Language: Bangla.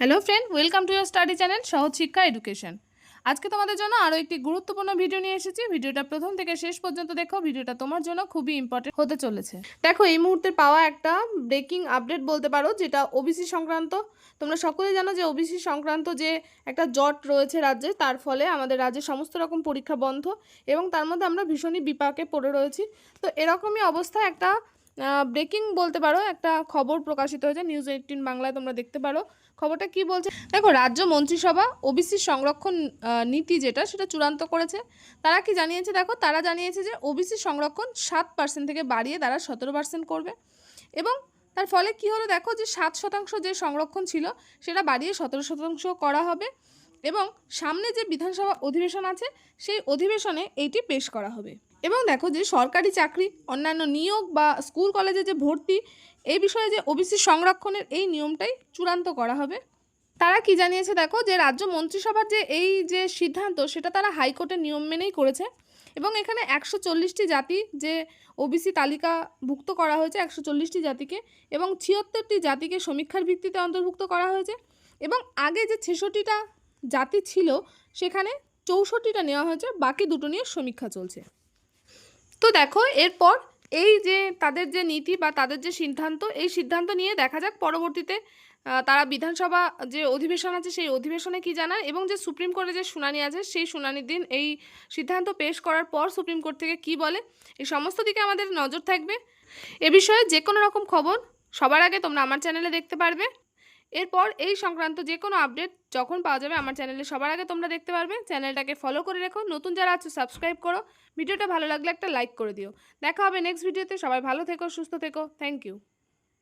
Hello friend welcome to year study channel সহজ শিক্ষা এডুকেশন আজকে তোমাদের জন্য আরও একটি গুরুত্বপূর্ণ ভিডিও নিয়ে এসেছি। ভিডিওটা প্রথম থেকে শেষ পর্যন্ত দেখো। ভিডিওটা তোমার জন্য খুবই ইম্পর্টেন্ট হতে চলেছে। দেখো, এই মুহূর্তে পাওয়া একটা ব্রেকিং আপডেট বলতে পারো, যেটা ওবিসি সংক্রান্ত। তোমরা সকলেই জানো যে ওবিসি সংক্রান্ত যে একটা জট রয়েছে রাজ্যে, তার ফলে আমাদের রাজ্যে সমস্ত রকম পরীক্ষা বন্ধ এবং তার মধ্যে আমরা ভীষণই বিপাকে পড়ে রয়েছি। তো এরকমই অবস্থা একটা ব্রেকিং বলতে পারো, একটা খবর প্রকাশিত হয়েছে নিউজ এইটিন বাংলায় তোমরা দেখতে পারো। খবরটা কি বলছে? দেখো, রাজ্য মন্ত্রিসভা ওবিসি সংরক্ষণ নীতি যেটা, সেটা চূড়ান্ত করেছে। তারা কি জানিয়েছে? দেখো, তারা জানিয়েছে যে ওবিসি সংরক্ষণ সাত পার্সেন্ট থেকে বাড়িয়ে তারা সতেরো পার্সেন্ট করবে। এবং তার ফলে কি হলো? দেখো যে সাত শতাংশ যে সংরক্ষণ ছিল, সেটা বাড়িয়ে সতেরো শতাংশ করা হবে। এবং সামনে যে বিধানসভা অধিবেশন আছে, সেই অধিবেশনে এইটি পেশ করা হবে। এবং দেখো যে সরকারি চাকরি, অন্যান্য নিয়োগ বা স্কুল কলেজে যে ভর্তি, এই বিষয়ে যে ওবিসি সংরক্ষণের এই নিয়মটাই চূড়ান্ত করা হবে। তারা কি জানিয়েছে দেখো যে রাজ্য মন্ত্রিসভার যে এই যে সিদ্ধান্ত, সেটা তারা হাইকোর্টের নিয়ম মেনেই করেছে এবং এখানে একশো চল্লিশটি জাতি যে ওবিসি তালিকাভুক্ত করা হয়েছে, একশো চল্লিশটি জাতিকে এবং ছিয়াত্তরটি জাতিকে সমীক্ষার ভিত্তিতে অন্তর্ভুক্ত করা হয়েছে এবং আগে যে ছেষট্টিটা জাতি ছিল, সেখানে চৌষট্টিটা নেওয়া হয়েছে, বাকি দুটো নিয়ে সমীক্ষা চলছে। তো দেখো, এরপর এই যে তাদের যে নীতি বা তাদের যে সিদ্ধান্ত, এই সিদ্ধান্ত নিয়ে দেখা যাক পরবর্তীতে তারা বিধানসভা যে অধিবেশন আছে, সেই অধিবেশনে কি জানায় এবং যে সুপ্রিম কোর্টে যে শুনানি আছে, সেই শুনানির দিন এই সিদ্ধান্ত পেশ করার পর সুপ্রিম কোর্ট থেকে কি বলে, এই সমস্ত দিকে আমাদের নজর থাকবে। এ বিষয়ে যে কোনো রকম খবর সবার আগে তোমরা আমার চ্যানেলে দেখতে পারবে। এরপর এই সংক্রান্ত যে কোনো আপডেট যখন পাওয়া যাবে আমার চ্যানেলে সবার আগে তোমরা দেখতে পারবে। চ্যানেলটাকে ফলো করে রেখো। নতুন যারা আছো সাবস্ক্রাইব করো। ভিডিওটা ভালো লাগলে একটা লাইক করে দিও। দেখা হবে নেক্সট ভিডিওতে সবাই ভালো থেকো, সুস্থ থেকো। Thank you